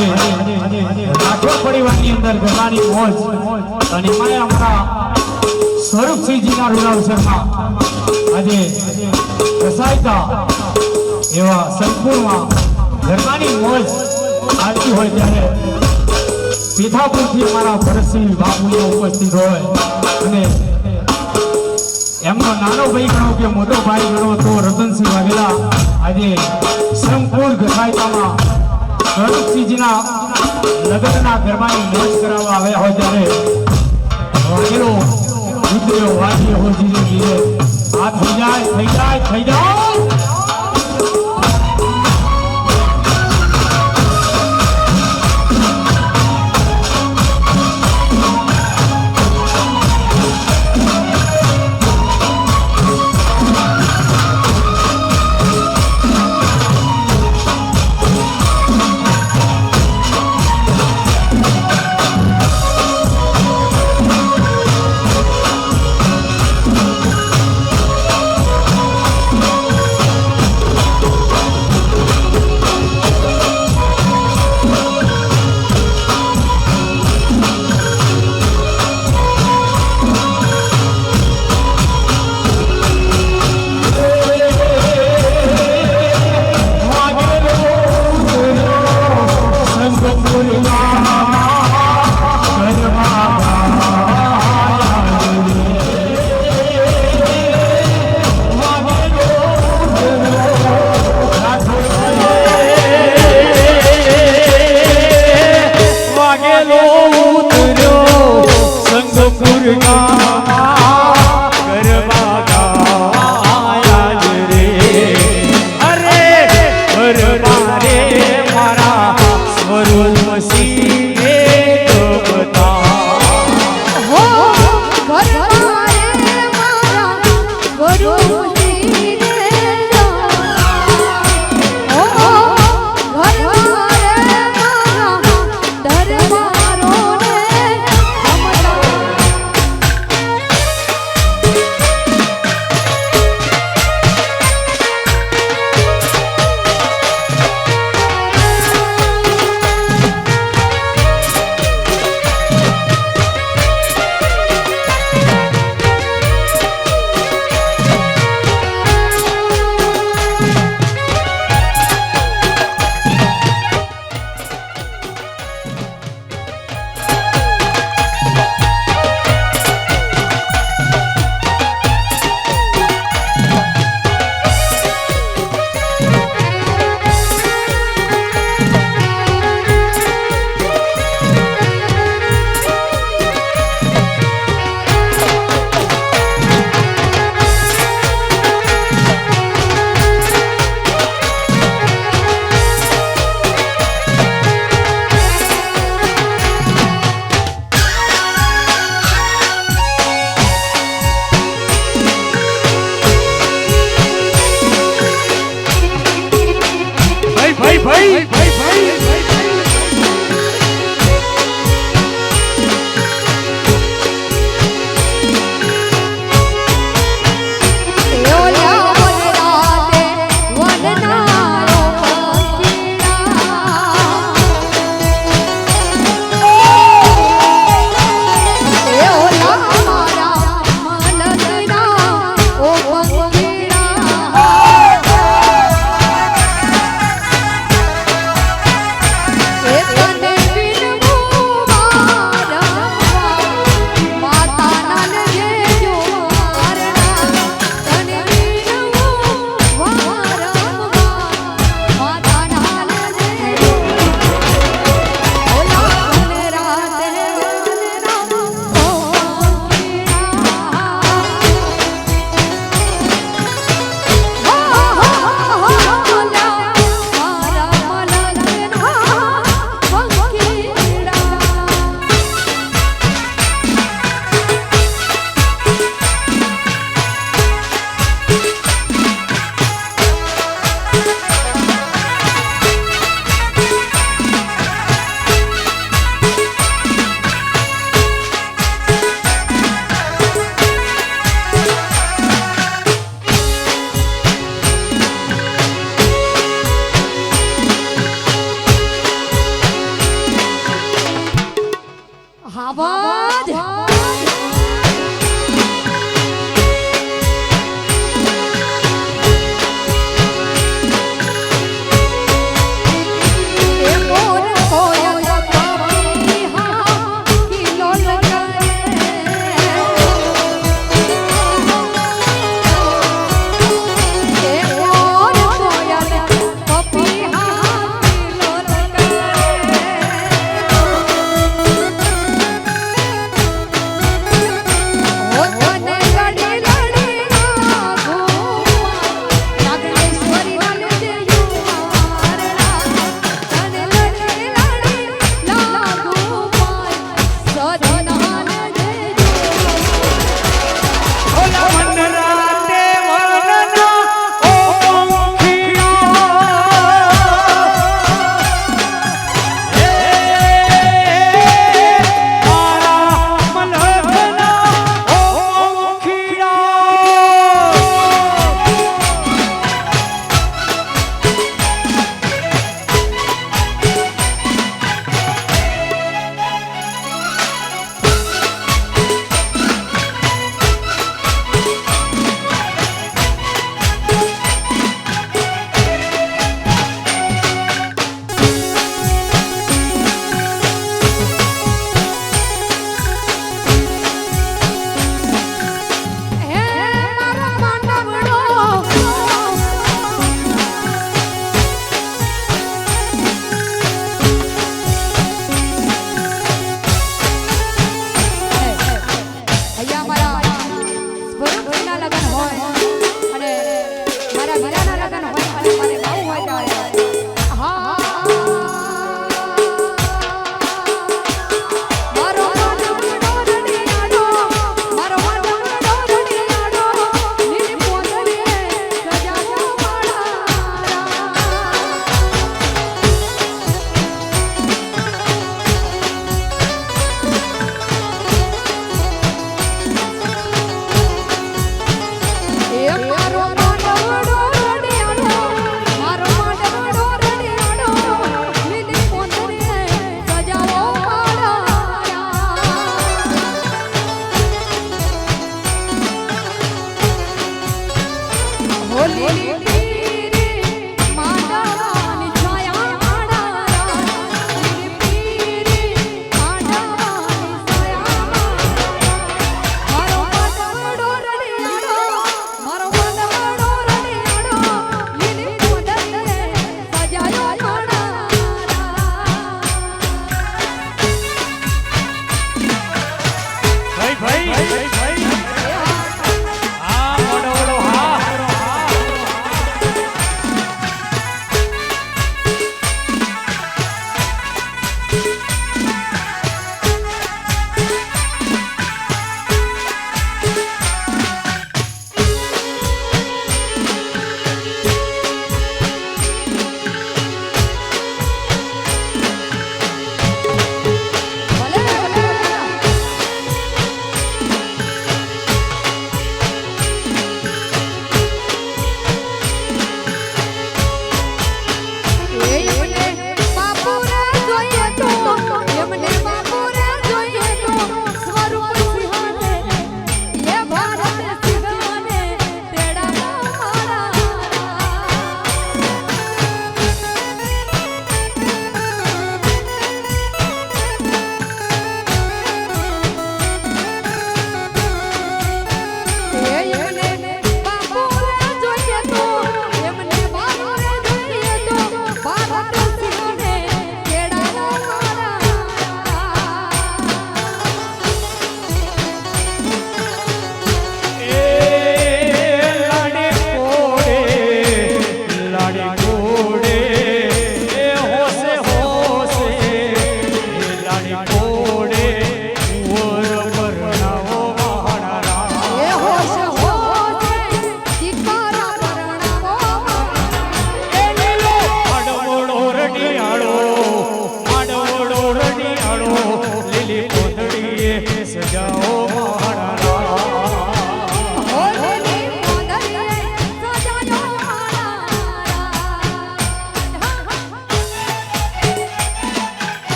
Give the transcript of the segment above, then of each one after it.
આજે રાઠોડ પરિવારની અંદર ગરબાની મોજ અને એમાંય અમારા સ્વરૂપસિંહજીના રૂડાવ શર્મા. આજે રસાયતા એવા સંકુલમાં ગરબાની મોજ આવતી હોય ત્યારે પીઠાપુરથી અમારા ભરતસિંહ બાપુએ ઉપસ્થિત હોય અને એમનો નાનો ભાઈ ગણો કે મોટો ભાઈ ગણો તો રતનસિંહ વાઘેલા આજે સંપૂર્ણ ગસાયતામાં સ્વરૂપસિંહજીના લગ્નના ગરબાની મોજ કરાવવા આવ્યા હોય ત્યારે વાગેલો ઉતર્યો વાગ્યો હોય ધીરે આ થઈ જાય થઈ જાય થઈ જાય.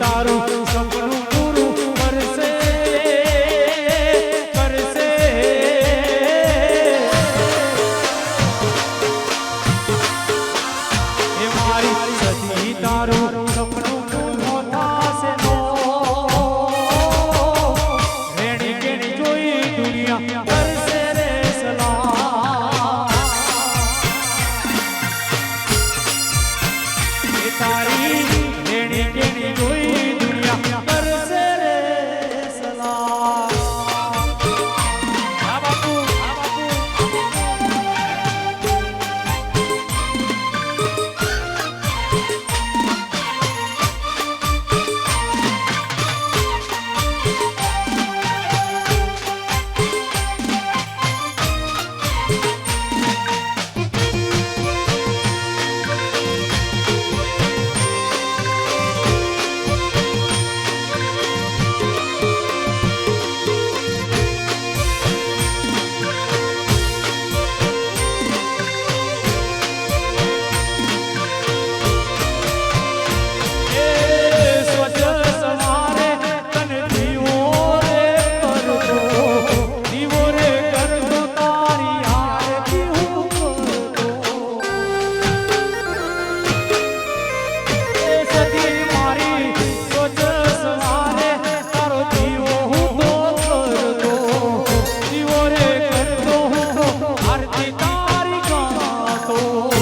તારો Oh.